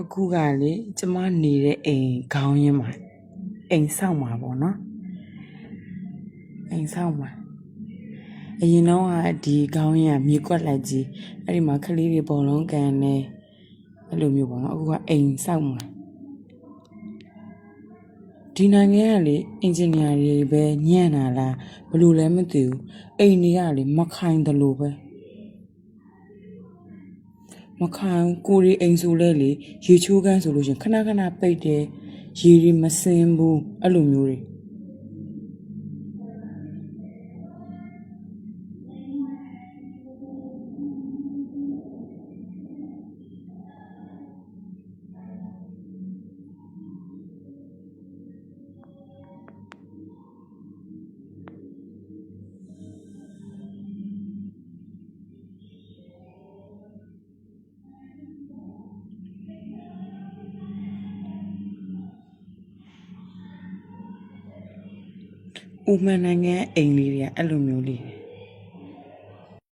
အခုကလေကျမနေတဲ့အိမ်ခေါင်းရင်းမှာအိမ်ဆောက်မှာပေါ့နော်အိမ်ဆောက်မှာအရင်တော့ကဒီခေါင်းရင်းကမြေကွက်လိုက်ကြီးအဲ့ဒီမှာကလေးတွေဘောလုံးကန်နေအဲ့လိုမျိုးပေါ့နော်အခုကအိမ်ဆောက်မှာဒီနိုင်ငံကလေအင်ဂျင်နီယာတွေပဲညံ့တာလားဘယ်လိုလဲမသိဘူးအိမ်တွေကလေမခိုင်တယ်လို့ပဲ မခံကိုရီအိမ်ဆိုလဲလေရေချိုးကန်းဆိုလို့ရှရင်ခဏခဏပိတ်တယ်ရေတွေမစင်းဘူးအဲ့လိုမျိုးတွေ ဥမန်နိုင်ငံအိမ်လေးတွေကအဲ့လိုမျိုးလေးတွေ